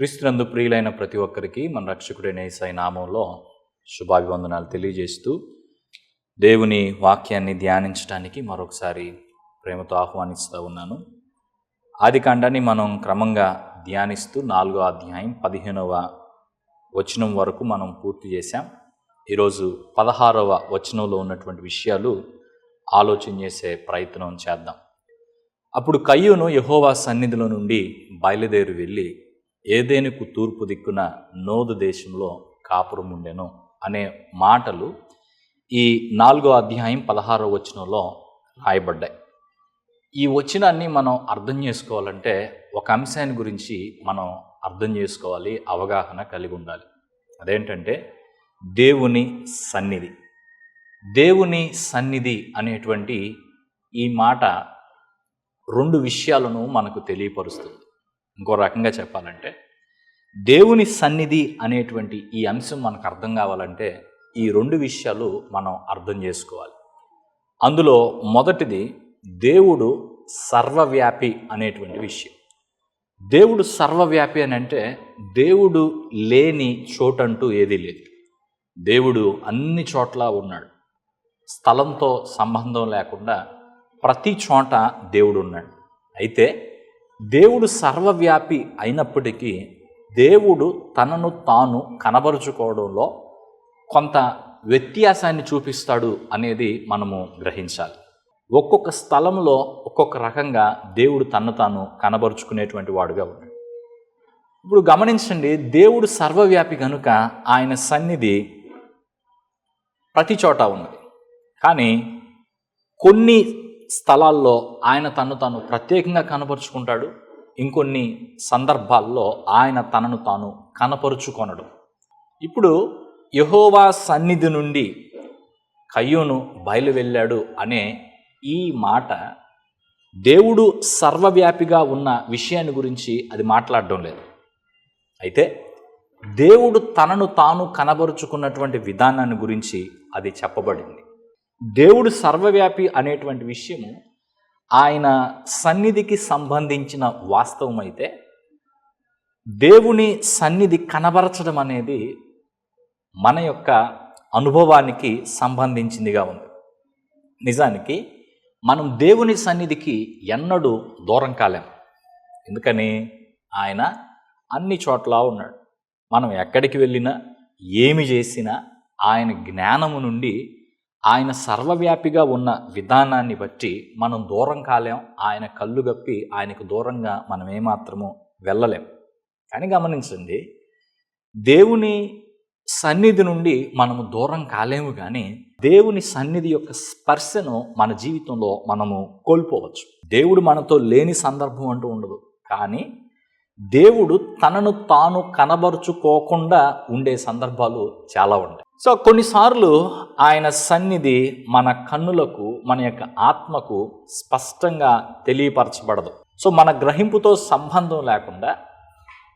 క్రీస్తునందు ప్రియులైన ప్రతి ఒక్కరికి మన రక్షకుడైన ఈసాయి నామంలో శుభాభివందనాలు తెలియజేస్తూ దేవుని వాక్యాన్ని ధ్యానించడానికి మరొకసారి ప్రేమతో ఆహ్వానిస్తూ ఉన్నాను. ఆది కాండాన్ని మనం క్రమంగా ధ్యానిస్తూ నాలుగో అధ్యాయం పదిహేనవ వచనం వరకు మనం పూర్తి చేశాం. ఈరోజు పదహారవ వచనంలో ఉన్నటువంటి విషయాలు ఆలోచన చేసే ప్రయత్నం చేద్దాం. అప్పుడు కయ్యూను యహోవా సన్నిధిలో నుండి బయలుదేరి వెళ్ళి ఏదేనుకు తూర్పు దిక్కున నోదు దేశంలో కాపురం ఉండెను అనే మాటలు ఈ నాలుగో అధ్యాయం పదహారో వచనంలో రాయబడ్డాయి. ఈ వచనాన్ని మనం అర్థం చేసుకోవాలంటే ఒక అంశాన్ని గురించి మనం అర్థం చేసుకోవాలి అవగాహన కలిగి ఉండాలి. అదేంటంటే దేవుని సన్నిధి. దేవుని సన్నిధి అనేటువంటి ఈ మాట రెండు విషయాలను మనకు తెలియపరుస్తుంది. ఇంకో రకంగా చెప్పాలంటే దేవుని సన్నిధి అనేటువంటి ఈ అంశం మనకు అర్థం కావాలంటే ఈ రెండు విషయాలు మనం అర్థం చేసుకోవాలి. అందులో మొదటిది దేవుడు సర్వవ్యాపి అనేటువంటి విషయం. దేవుడు సర్వవ్యాపి అని అంటే దేవుడు లేని చోటంటూ ఏదీ లేదు. దేవుడు అన్ని చోట్ల ఉన్నాడు. స్థలంతో సంబంధం లేకుండా ప్రతి చోట దేవుడు ఉన్నాడు. అయితే దేవుడు సర్వవ్యాపి అయినప్పటికీ దేవుడు తనను తాను కనబరుచుకోవడంలో కొంత వ్యత్యాసాన్ని చూపిస్తాడు అనేది మనము గ్రహించాలి. ఒక్కొక్క స్థలంలో ఒక్కొక్క రకంగా దేవుడు తన్ను తాను కనబరుచుకునేటువంటి వాడుగా ఉన్నాడు. ఇప్పుడు గమనించండి దేవుడు సర్వవ్యాపి కనుక ఆయన సన్నిధి ప్రతి చోట ఉన్నది. కానీ కొన్ని స్థలాల్లో ఆయన తను తాను ప్రత్యేకంగా కనపరుచుకుంటాడు. ఇంకొన్ని సందర్భాల్లో ఆయన తనను తాను కనపరుచుకొనడు. ఇప్పుడు యహోవా సన్నిధి నుండి కయ్యూను బయలు వెళ్ళాడు అనే ఈ మాట దేవుడు సర్వవ్యాపిగా ఉన్న విషయాన్ని గురించి అది మాట్లాడడం లేదు. అయితే దేవుడు తనను తాను కనబరుచుకున్నటువంటి విధానాన్ని గురించి అది చెప్పబడింది. దేవుడు సర్వవ్యాపి అనేటువంటి విషయము ఆయన సన్నిధికి సంబంధించిన వాస్తవం అయితే దేవుని సన్నిధి కనబరచడం అనేది మన యొక్క అనుభవానికి సంబంధించిందిగా ఉంది. నిజానికి మనం దేవుని సన్నిధికి ఎన్నడూ దూరం కాలేం. ఎందుకని? ఆయన అన్ని చోట్ల ఉన్నాడు. మనం ఎక్కడికి వెళ్ళినా ఏమి చేసినా ఆయన జ్ఞానము నుండి ఆయన సర్వవ్యాపిగా ఉన్న విధానాన్ని బట్టి మనం దూరం కాలేం. ఆయన కళ్ళు గప్పి ఆయనకు దూరంగా మనం ఏమాత్రము వెళ్ళలేం. కానీ గమనించండి దేవుని సన్నిధి నుండి మనము దూరం కాలేము కానీ దేవుని సన్నిధి యొక్క స్పర్శను మన జీవితంలో మనము కోల్పోవచ్చు. దేవుడు మనతో లేని సందర్భం అంటూ ఉండదు. కానీ దేవుడు తనను తాను కనబరుచుకోకుండా ఉండే సందర్భాలు చాలా ఉంటాయి. సో కొన్నిసార్లు ఆయన సన్నిధి మన కన్నులకు మన యొక్క ఆత్మకు స్పష్టంగా తెలియపరచబడదు. సో మన గ్రహింపుతో సంబంధం లేకుండా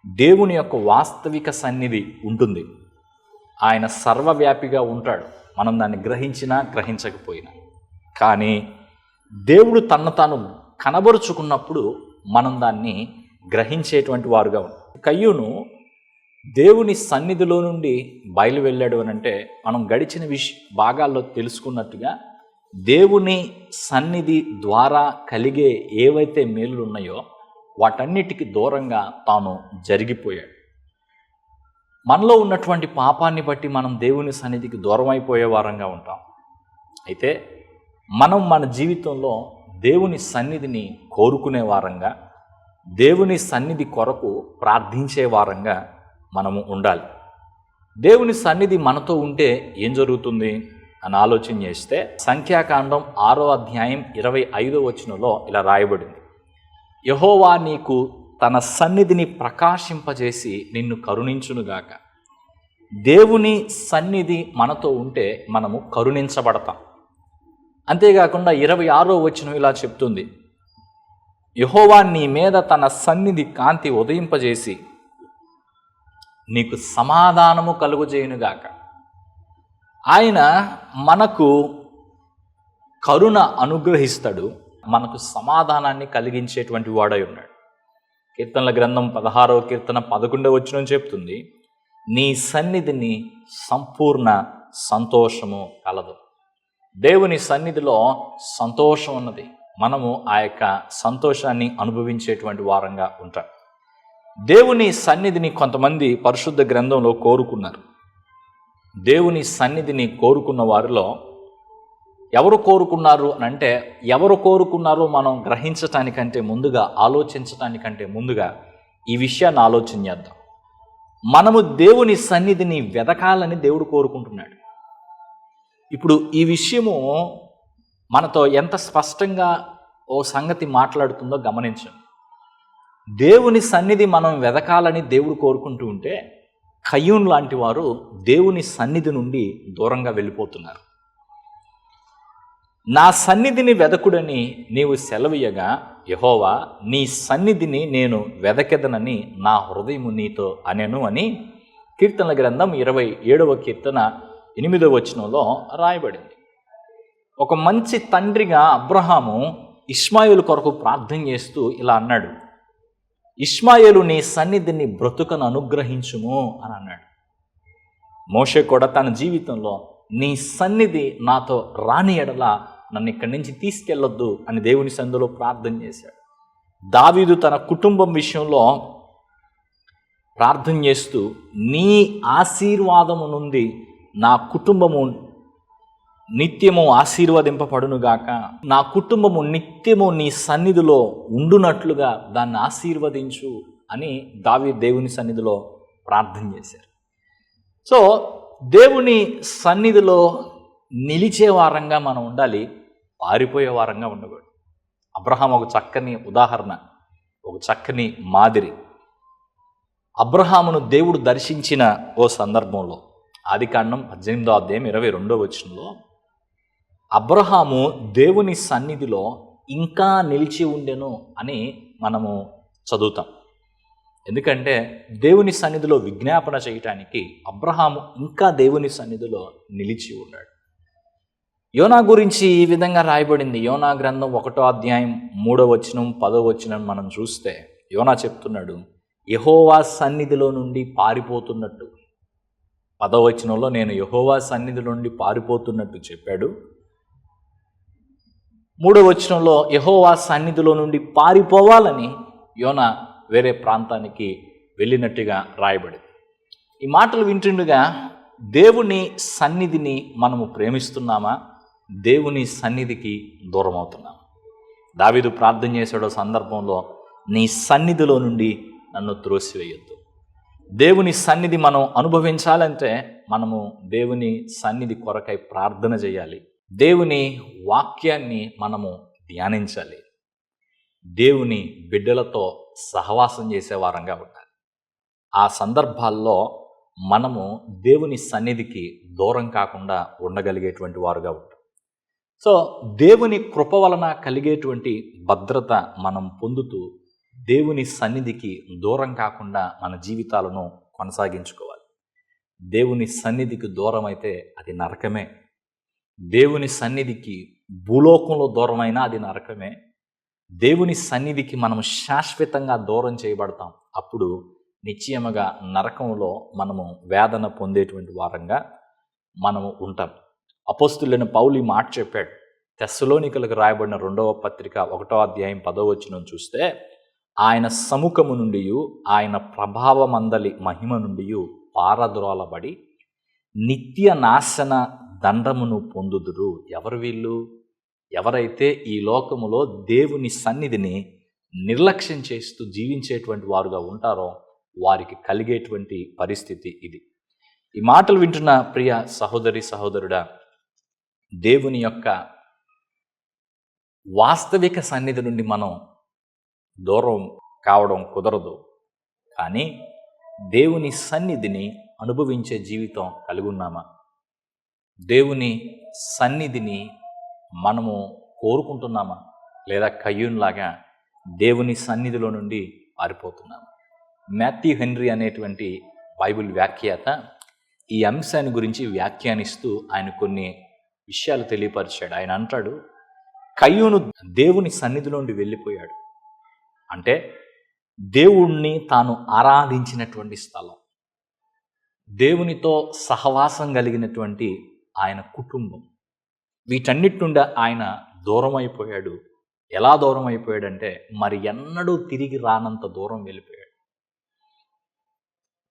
దేవుని యొక్క వాస్తవిక సన్నిధి ఉంటుంది. ఆయన సర్వవ్యాపిగా ఉంటాడు. మనం దాన్ని గ్రహించినా గ్రహించకపోయినా. కానీ దేవుడు తన తాను కనబరుచుకున్నప్పుడు మనం దాన్ని గ్రహించేటువంటి వారుగా ఉంటాం. కయ్యూను దేవుని సన్నిధిలో నుండి బయలు వెళ్ళాడు అని అంటే మనం గడిచిన విష భాగాల్లో తెలుసుకున్నట్టుగా దేవుని సన్నిధి ద్వారా కలిగే ఏవైతే మేలులు ఉన్నాయో వాటన్నిటికి దూరంగా తాను జరిగిపోయాడు. మనలో ఉన్నటువంటి పాపాన్ని బట్టి మనం దేవుని సన్నిధికి దూరం అయిపోయే వారంగా ఉంటాం. అయితే మనం మన జీవితంలో దేవుని సన్నిధిని కోరుకునే వారంగా దేవుని సన్నిధి కొరకు ప్రార్థించే వారంగా మనము ఉండాలి. దేవుని సన్నిధి మనతో ఉంటే ఏం జరుగుతుంది? అని ఆలోచన చేస్తే సంఖ్యాకాండం ఆరో అధ్యాయం ఇరవై ఐదో వచనంలో ఇలా రాయబడింది. యహోవా నీకు తన సన్నిధిని ప్రకాశింపజేసి నిన్ను కరుణించునుగాక. దేవుని సన్నిధి మనతో ఉంటే మనము కరుణించబడతాం. అంతేకాకుండా ఇరవై ఆరో వచనం ఇలా చెప్తుంది. యహోవా నీ మీద తన సన్నిధి కాంతి ఉదయింపజేసి నీకు సమాధానము కలుగుజేయునుగాక. ఆయన మనకు కరుణ అనుగ్రహిస్తాడు మనకు సమాధానాన్ని కలిగించేటువంటి వాడై ఉన్నాడు. కీర్తనల గ్రంథం పదహారవ కీర్తన పదకొండవ వచ్చిన చెప్తుంది నీ సన్నిధిని సంపూర్ణ సంతోషము కలదు. దేవుని సన్నిధిలో సంతోషం ఉన్నది. మనము ఆ యొక్క సంతోషాన్ని అనుభవించేటువంటి వారంగా ఉంటాం. దేవుని సన్నిధిని కొంతమంది పరిశుద్ధ గ్రంథంలో కోరుకున్నారు. దేవుని సన్నిధిని కోరుకున్న వారిలో ఎవరు కోరుకున్నారు అని అంటే ఎవరు కోరుకున్నారో మనం గ్రహించటానికంటే ముందుగా ఆలోచించటానికంటే ముందుగా ఈ విషయాన్ని ఆలోచన చేద్దాం. మనము దేవుని సన్నిధిని వెదకాలని దేవుడు కోరుకుంటున్నాడు. ఇప్పుడు ఈ విషయము మనతో ఎంత స్పష్టంగా ఓ సంగతి మాట్లాడుతుందో గమనించండి. దేవుని సన్నిధి మనం వెదకాలని దేవుడు కోరుకుంటూ ఉంటే కయ్యూన్ లాంటి వారు దేవుని సన్నిధి నుండి దూరంగా వెళ్ళిపోతున్నారు. నా సన్నిధిని వెదకుడని నీవు సెలవీయగా యహోవా నీ సన్నిధిని నేను వెదకెదనని నా హృదయము నీతో అనెను అని కీర్తనల గ్రంథం ఇరవై ఏడవ కీర్తన ఎనిమిదవ వచనంలో రాయబడింది. ఒక మంచి తండ్రిగా అబ్రహాము ఇస్మాయిల్ కొరకు ప్రార్థన చేస్తూ ఇలా అన్నాడు. ఇస్మాయిలు నీ సన్నిధిని బ్రతుకను అనుగ్రహించుము అని అన్నాడు. మోషే కూడా తన జీవితంలో నీ సన్నిధి నాతో రాని ఎడల నన్ను ఇక్కడి నుంచి తీసుకెళ్ళొద్దు అని దేవుని సందులో ప్రార్థన చేశాడు. దావీదు తన కుటుంబం విషయంలో ప్రార్థన చేస్తూ నీ ఆశీర్వాదము నుండి నా కుటుంబము నిత్యము ఆశీర్వదింపబడునుగాక. నా కుటుంబము నిత్యము నీ సన్నిధిలో ఉండునట్లుగా దాన్ని ఆశీర్వదించు అని దావి దేవుని సన్నిధిలో ప్రార్థన చేశారు. సో దేవుని సన్నిధిలో నిలిచే వారంగా మనం ఉండాలి పారిపోయే వారంగా ఉండకూడదు. అబ్రహాం ఒక చక్కని ఉదాహరణ ఒక చక్కని మాదిరి. అబ్రహామును దేవుడు దర్శించిన ఓ సందర్భంలో ఆదికాండం పద్దెనిమిదో అధ్యాయం ఇరవై రెండో వచనంలో అబ్రహాము దేవుని సన్నిధిలో ఇంకా నిలిచి ఉండెను అని మనము చదువుతాం. ఎందుకంటే దేవుని సన్నిధిలో విజ్ఞాపన చేయటానికి అబ్రహాము ఇంకా దేవుని సన్నిధిలో నిలిచి ఉన్నాడు. యోనా గురించి ఈ విధంగా రాయబడింది. యోనా గ్రంథం ఒకటో అధ్యాయం మూడో వచనం పదో వచనం మనం చూస్తే యోనా చెప్తున్నాడు యహోవా సన్నిధిలో నుండి పారిపోతున్నట్టు. పదవచనంలో నేను యహోవా సన్నిధి నుండి పారిపోతున్నట్టు చెప్పాడు. మూడో వచనంలో యహోవా సన్నిధిలో నుండి పారిపోవాలని యోన వేరే ప్రాంతానికి వెళ్ళినట్టుగా రాయబడింది. ఈ మాటలు వింటుండగా దేవుని సన్నిధిని మనము ప్రేమిస్తున్నామా? దేవుని సన్నిధికి దూరం అవుతున్నాం దావీదు ప్రార్థన చేసాడో సందర్భంలో నీ సన్నిధిలో నుండి నన్ను త్రోసివేయొద్దు. దేవుని సన్నిధి మనం అనుభవించాలంటే మనము దేవుని సన్నిధి కొరకై ప్రార్థన చేయాలి. దేవుని వాక్యాన్ని మనము ధ్యానించాలి. దేవుని బిడ్డలతో సహవాసం చేసేవారంగా ఉండాలి. ఆ సందర్భాల్లో మనము దేవుని సన్నిధికి దూరం కాకుండా ఉండగలిగేటువంటి వారుగా ఉంటాం. సో దేవుని కృప వలన కలిగేటువంటి భద్రత మనం పొందుతూ దేవుని సన్నిధికి దూరం కాకుండా మన జీవితాలను కొనసాగించుకోవాలి. దేవుని సన్నిధికి దూరం అయితే అది నరకమే. దేవుని సన్నిధికి భూలోకంలో దూరమైనా అది నరకమే. దేవుని సన్నిధికి మనం శాశ్వతంగా దూరం చేయబడతాం. అప్పుడు నిశ్చయముగా నరకంలో మనము వేదన పొందేటువంటి వారంగా మనము ఉంటాం. అపోస్తులైన పౌలి మాట చెప్పాడు. తెస్సలోనికలకు రాయబడిన రెండవ పత్రిక ఒకటో అధ్యాయం పదో వచ్చిన చూస్తే ఆయన సముఖము నుండి ఆయన ప్రభావమందలి మహిమ నుండి పారద్రోలబడి నిత్య నాశన దండమును పొందుదురు ఎవరు వీళ్ళు? ఎవరైతే ఈ లోకములో దేవుని సన్నిధిని నిర్లక్ష్యం చేస్తూ జీవించేటువంటి వారుగా ఉంటారో వారికి కలిగేటువంటి పరిస్థితి ఇది. ఈ మాటలు వింటున్న ప్రియ సహోదరి సహోదరుడా దేవుని యొక్క వాస్తవిక సన్నిధి నుండి మనం దూరం కావడం కుదరదు. కానీ దేవుని సన్నిధిని అనుభవించే జీవితం కలిగి ఉన్నామా? దేవుని సన్నిధిని మనము కోరుకుంటున్నామా? లేదా కయ్యూన్లాగా దేవుని సన్నిధిలో నుండి పారిపోతున్నాము? మాథ్యూ హెన్రీ అనేటువంటి బైబిల్ వ్యాఖ్యాత ఈ అంశాన్ని గురించి వ్యాఖ్యానిస్తూ ఆయన కొన్ని విషయాలు తెలియపరిచాడు. ఆయన అంటాడు కయ్యూను దేవుని సన్నిధిలోండి వెళ్ళిపోయాడు. అంటే దేవుణ్ణి తాను ఆరాధించినటువంటి స్థలం. దేవునితో సహవాసం కలిగినటువంటి ఆయన కుటుంబం. వీటన్నిటి నుండి ఆయన దూరం అయిపోయాడు ఎలా దూరం అయిపోయాడంటే మరి ఎన్నడూ తిరిగి రానంత దూరం వెళ్ళిపోయాడు.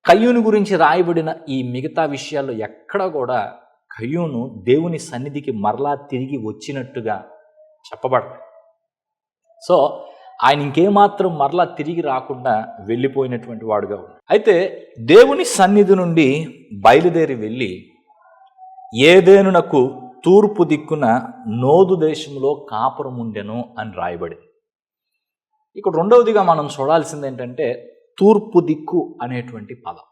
కయ్యూను గురించి రాయబడిన ఈ మిగతా విషయాల్లో ఎక్కడ కూడా కయ్యూను దేవుని సన్నిధికి మరలా తిరిగి వచ్చినట్టుగా చెప్పబడతాయి. సో ఆయన ఇంకేమాత్రం మరలా తిరిగి రాకుండా వెళ్ళిపోయినటువంటి వాడుగా ఉన్నాడు. అయితే దేవుని సన్నిధి నుండి బయలుదేరి వెళ్ళి ఏదేనునకు తూర్పు దిక్కున నోదు దేశంలో కాపురం ఉండెను అని రాయబడింది ఇక్కడ రెండవదిగా మనం చూడాల్సింది ఏంటంటే తూర్పు దిక్కు అనేటువంటి పదం.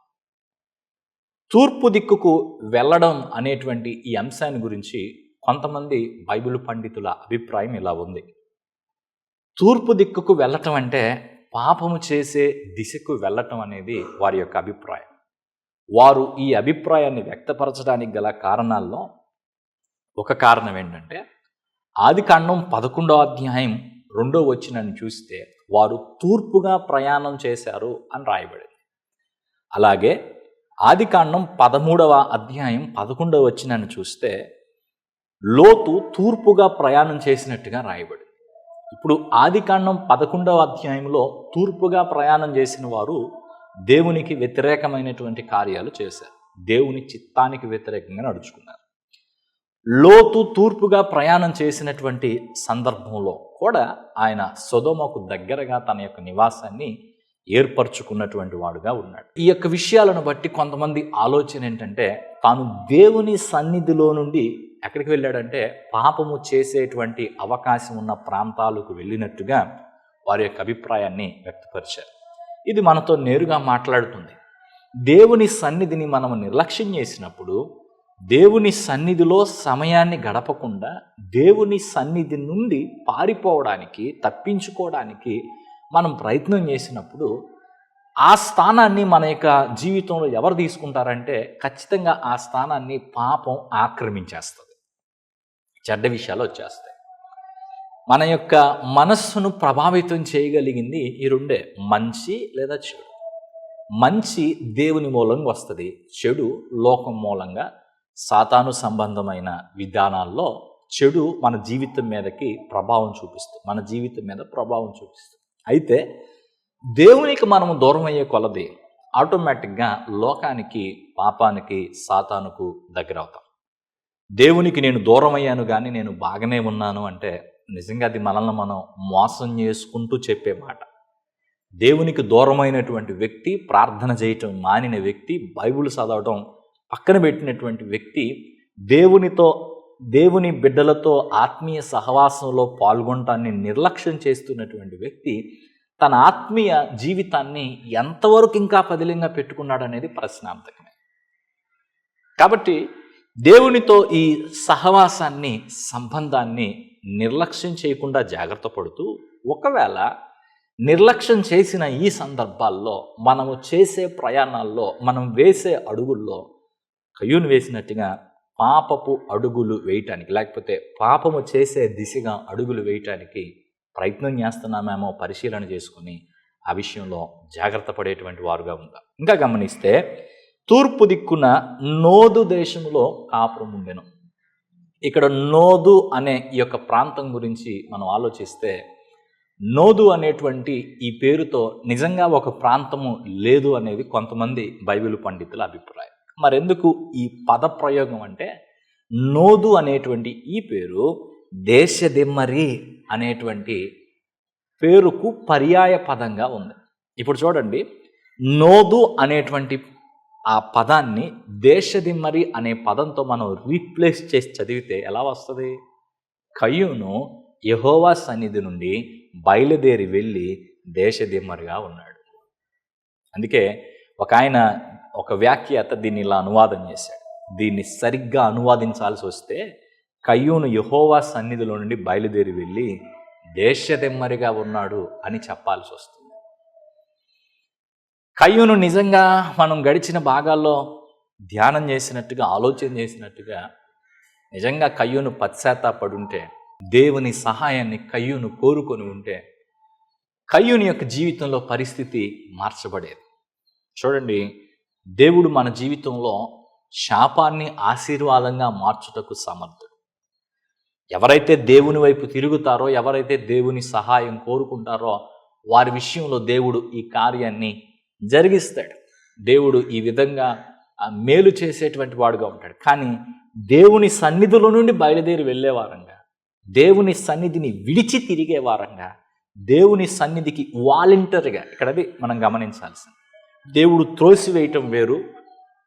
తూర్పు దిక్కుకు వెళ్ళడం అనేటువంటి ఈ అంశాన్ని గురించి కొంతమంది బైబిల్ పండితుల అభిప్రాయం ఇలా ఉంది. తూర్పు దిక్కుకు వెళ్ళటం అంటే పాపము చేసే దిశకు వెళ్ళటం అనేది వారి యొక్క అభిప్రాయం. వారు ఈ అభిప్రాయాన్ని వ్యక్తపరచడానికి గల కారణాల్లో ఒక కారణం ఏంటంటే ఆది కాండం పదకొండో అధ్యాయం రెండో వచ్చినని చూస్తే వారు తూర్పుగా ప్రయాణం చేశారు అని రాయబడింది. అలాగే ఆది కాండం పదమూడవ అధ్యాయం పదకొండవ వచ్చినని చూస్తే లోతు తూర్పుగా ప్రయాణం చేసినట్టుగా రాయబడింది. ఇప్పుడు ఆది కాండం పదకొండవ అధ్యాయంలో తూర్పుగా ప్రయాణం చేసిన వారు దేవునికి వ్యతిరేకమైనటువంటి కార్యాలు చేశారు. దేవుని చిత్తానికి వ్యతిరేకంగా నడుచుకున్నారు. లోతు తూర్పుగా ప్రయాణం చేసినటువంటి సందర్భంలో కూడా ఆయన సొదోమకు దగ్గరగా తన యొక్క నివాసాన్ని ఏర్పరచుకున్నటువంటి వాడుగా ఉన్నాడు. ఈ యొక్క విషయాలను బట్టి కొంతమంది ఆలోచన ఏంటంటే తాను దేవుని సన్నిధిలో నుండి ఎక్కడికి వెళ్ళాడంటే పాపము చేసేటువంటి అవకాశం ఉన్న ప్రాంతాలకు వెళ్ళినట్టుగా వారి యొక్క అభిప్రాయాన్ని వ్యక్తపరిచారు. ఇది మనతో నేరుగా మాట్లాడుతుంది. దేవుని సన్నిధిని మనం నిర్లక్ష్యం చేసినప్పుడు దేవుని సన్నిధిలో సమయాన్ని గడపకుండా దేవుని సన్నిధి నుండి పారిపోవడానికి తప్పించుకోవడానికి మనం ప్రయత్నం చేసినప్పుడు ఆ స్థానాన్ని మన యొక్క జీవితంలో ఎవరు తీసుకుంటారంటే ఖచ్చితంగా ఆ స్థానాన్ని పాపం ఆక్రమించేస్తుంది. చెడ్డ విషయాలు వచ్చేస్తాయి. మన యొక్క మనస్సును ప్రభావితం చేయగలిగింది ఈ రెండే. మంచి లేదా చెడు? మంచి దేవుని మూలంగా వస్తుంది చెడు లోకం మూలంగా. సాతాను సంబంధమైన విధానాల్లో చెడు మన జీవితం మీదకి ప్రభావం చూపిస్తుంది మన జీవితం మీద ప్రభావం చూపిస్తుంది అయితే దేవునికి మనము దూరం అయ్యే కొలది ఆటోమేటిక్గా లోకానికి పాపానికి సాతానుకు దగ్గర అవుతాం దేవునికి నేను దూరం అయ్యాను కానీ నేను బాగానే ఉన్నాను అంటే నిజంగా అది మనల్ని మనం మోసం చేసుకుంటూ చెప్పే మాట. దేవునికి దూరమైనటువంటి వ్యక్తి ప్రార్థన చేయటం మానిన వ్యక్తి బైబిల్ చదవటం పక్కన పెట్టినటువంటి వ్యక్తి దేవునితో దేవుని బిడ్డలతో ఆత్మీయ సహవాసంలో పాల్గొనటాన్ని నిర్లక్ష్యం చేస్తున్నటువంటి వ్యక్తి తన ఆత్మీయ జీవితాన్ని ఎంతవరకు ఇంకా పదిలంగా పెట్టుకున్నాడు అనేది ప్రశ్నార్థకమే. కాబట్టి దేవునితో ఈ సహవాసాన్ని సంబంధాన్ని నిర్లక్ష్యం చేయకుండా జాగ్రత్త పడుతూ ఒకవేళ నిర్లక్ష్యం చేసిన ఈ సందర్భాల్లో మనము చేసే ప్రయాణాల్లో మనం వేసే అడుగుల్లో కయ్యూను వేసినట్టుగా పాపపు అడుగులు వేయటానికి లేకపోతే పాపము చేసే దిశగా అడుగులు వేయటానికి ప్రయత్నం చేస్తున్నామేమో పరిశీలన చేసుకుని ఆ విషయంలో జాగ్రత్త పడేటువంటి వారుగా ఉందాం. ఇంకా గమనిస్తే తూర్పు దిక్కున నోదు దేశంలో కాపురం ఉండెను ఇక్కడ నోదు అనే ఈ యొక్క ప్రాంతం గురించి మనం ఆలోచిస్తే నోదు అనేటువంటి ఈ పేరుతో నిజంగా ఒక ప్రాంతము లేదు అనేది కొంతమంది బైబిల్ పండితుల అభిప్రాయం. మరెందుకు ఈ పద ప్రయోగం అంటే నోదు అనేటువంటి ఈ పేరు దేశదిమ్మరి అనేటువంటి పేరుకు పర్యాయ పదంగా ఉంది. ఇప్పుడు చూడండి నోదు అనేటువంటి ఆ పదాన్ని దేశదిమ్మరి అనే పదంతో మనం రీప్లేస్ చేసి చదివితే ఎలా వస్తుంది? కయ్యూను యహోవా సన్నిధి నుండి బయలుదేరి వెళ్ళి దేశదిమ్మరిగా ఉన్నాడు. అందుకే ఒక ఆయన ఒక వ్యాఖ్యాత దీన్ని ఇలా అనువాదం చేశాడు. దీన్ని సరిగ్గా అనువాదించాల్సి వస్తే కయ్యూను యహోవా సన్నిధిలో నుండి బయలుదేరి వెళ్ళి దేశదిమ్మరిగా ఉన్నాడు అని చెప్పాల్సి వస్తుంది. కయ్యూను నిజంగా మనం గడిచిన భాగాల్లో ధ్యానం చేసినట్టుగా ఆలోచన చేసినట్టుగా నిజంగా కయ్యూను పశ్చాత్తాపడుంటే దేవుని సహాయాన్ని కయ్యూను కోరుకొని ఉంటే కయ్యూని యొక్క జీవితంలో పరిస్థితి మార్చబడేది. చూడండి దేవుడు మన జీవితంలో శాపాన్ని ఆశీర్వాదంగా మార్చుటకు సమర్థుడు. ఎవరైతే దేవుని వైపు తిరుగుతారో ఎవరైతే దేవుని సహాయం కోరుకుంటారో వారి విషయంలో దేవుడు ఈ కార్యాన్ని జరిగిస్తాడు. దేవుడు ఈ విధంగా మేలు చేసేటువంటి వాడుగా ఉంటాడు. కానీ దేవుని సన్నిధిలో నుండి బయలుదేరి వెళ్ళేవారంగా దేవుని సన్నిధిని విడిచి తిరిగే వారంగా దేవుని సన్నిధికి వాలంటరీగా ఇక్కడది మనం గమనించాల్సింది. దేవుడు త్రోసివేయటం వేరు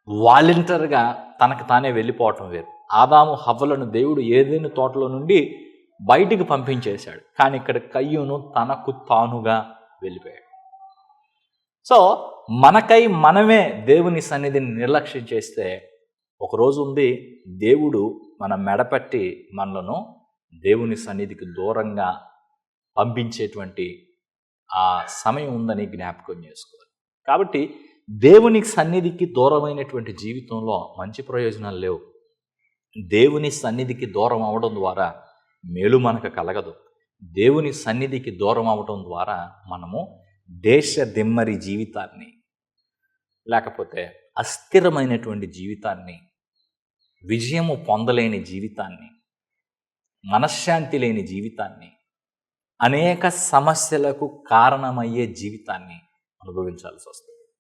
వాలంటర్గా తనకు తానే వెళ్ళిపోవటం వేరు. ఆదాము హవ్వలను దేవుడు ఏదైనా తోటలో నుండి బయటికి పంపించేశాడు. కానీ ఇక్కడ కయ్యూను తనకు తానుగా వెళ్ళిపోయాడు. సో మనకై మనమే దేవుని సన్నిధిని నిర్లక్ష్యం చేస్తే ఒకరోజు ఉంది దేవుడు మన మెడపట్టి మనలను దేవుని సన్నిధికి దూరంగా పంపించేటువంటి ఆ సమయం ఉందని జ్ఞాపకం చేసుకోవాలి. కాబట్టి దేవుని సన్నిధికి దూరమైనటువంటి జీవితంలో మంచి ప్రయోజనాలు లేవు. దేవుని సన్నిధికి దూరం అవడం ద్వారా మేలు మనకు కలగదు. దేవుని సన్నిధికి దూరం అవడం ద్వారా మనము దేశ దిమ్మరి జీవితాన్ని లేకపోతే అస్థిరమైనటువంటి జీవితాన్ని విజయము పొందలేని జీవితాన్ని మనశ్శాంతి లేని జీవితాన్ని అనేక సమస్యలకు కారణమయ్యే జీవితాన్ని అనుభవించాల్సి వస్తుంది.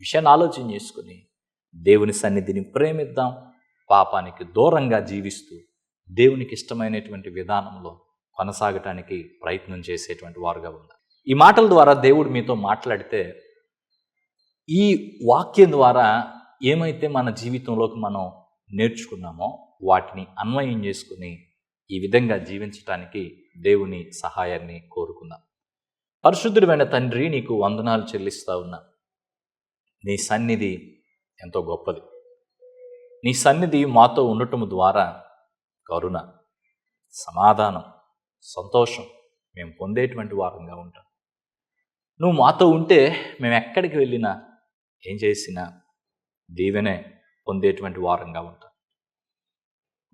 విషయాన్ని ఆలోచన చేసుకుని దేవుని సన్నిధిని ప్రేమిద్దాం. పాపానికి దూరంగా జీవిస్తూ దేవునికి ఇష్టమైనటువంటి విధానంలో కొనసాగటానికి ప్రయత్నం చేసేటువంటి వారుగా ఉండాలి. ఈ మాటల ద్వారా దేవుడు మీతో మాట్లాడితే ఈ వాక్యం ద్వారా ఏమైతే మన జీవితంలోకి మనం నేర్చుకున్నామో వాటిని అన్వయం చేసుకుని ఈ విధంగా జీవించటానికి దేవుని సహాయాన్ని కోరుకుందాం. పరిశుద్ధుడైన తండ్రి నీకు వందనాలు చెల్లిస్తా ఉన్నా. నీ సన్నిధి ఎంతో గొప్పది. నీ సన్నిధి మాతో ఉండటం ద్వారా కరుణ సమాధానం సంతోషం మేము పొందేటువంటి వారంగా ఉంటాం. నువ్వు మాతో ఉంటే మేము ఎక్కడికి వెళ్ళినా ఏం చేసినా దీవెనే పొందేటువంటి వారంగా ఉంటాం.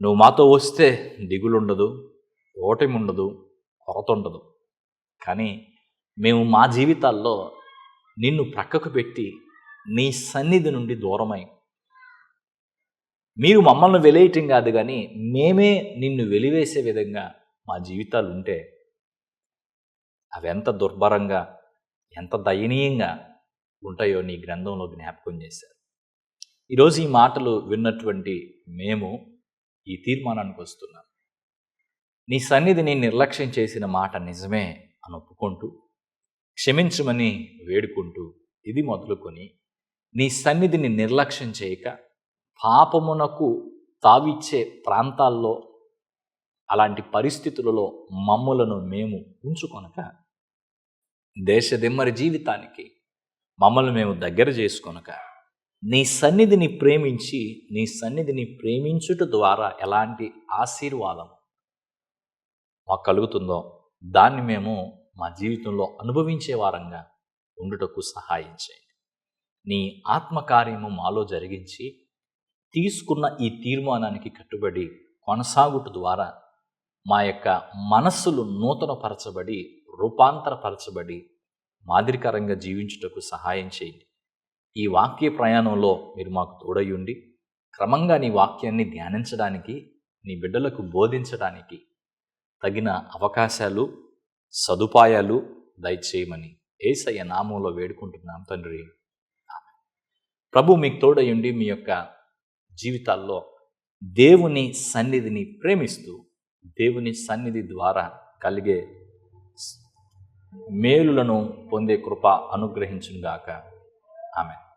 నువ్వు మాతో వస్తే దిగులుండదు ఓటమి ఉండదు కొరత ఉండదు కానీ మేము మా జీవితాల్లో నిన్ను ప్రక్కకు పెట్టి నీ సన్నిధి నుండి దూరమై మీరు మమ్మల్ని వెలేయటం కాదు కానీ మేమే నిన్ను వెలివేసే విధంగా మా జీవితాలు ఉంటే అవి ఎంత దుర్భరంగా ఎంత దయనీయంగా ఉంటాయో నీ గ్రంథంలో జ్ఞాపకం చేశారు. ఈరోజు ఈ మాటలు విన్నటువంటి మేము ఈ తీర్మానానికి వస్తున్నాం. నీ సన్నిధిని నిర్లక్ష్యం చేసిన మాట నిజమే అని ఒప్పుకుంటూ క్షమించమని వేడుకుంటూ ఇది మొదలుకొని నీ సన్నిధిని నిర్లక్ష్యం చేయక పాపమునకు తావిచ్చే ప్రాంతాల్లో అలాంటి పరిస్థితులలో మమ్ములను మేము ఉంచుకొనక దేశదిమ్మరి జీవితానికి మమ్మల్ని మేము దగ్గర చేసుకొనక నీ సన్నిధిని ప్రేమించి నీ సన్నిధిని ప్రేమించుట ద్వారా ఎలాంటి ఆశీర్వాదం మాకు కలుగుతుందో దాన్ని మేము మా జీవితంలో అనుభవించే వారంగా ఉండుటకు సహాయం చేయండి. నీ ఆత్మకార్యము మాలో జరిగించి తీసుకున్న ఈ తీర్మానానికి కట్టుబడి కొనసాగుట ద్వారా మా యొక్క మనస్సులు నూతనపరచబడి రూపాంతరపరచబడి మాదిరికరంగా జీవించుటకు సహాయం చేయండి. ఈ వాక్య ప్రయాణంలో మీరు మాకు తోడయుండి క్రమంగా నీ వాక్యాన్ని ధ్యానించడానికి నీ బిడ్డలకు బోధించడానికి తగిన అవకాశాలు సదుపాయాలు దయచేయమని ఏసయ్య నామంలో వేడుకుంటున్నాం తండ్రి. ప్రభు మీకు తోడయుండి మీ యొక్క జీవితాల్లో దేవుని సన్నిధిని ప్రేమిస్తూ దేవుని సన్నిధి ద్వారా కలిగే మేలులను పొందే కృప అనుగ్రహించుగాక ఆమె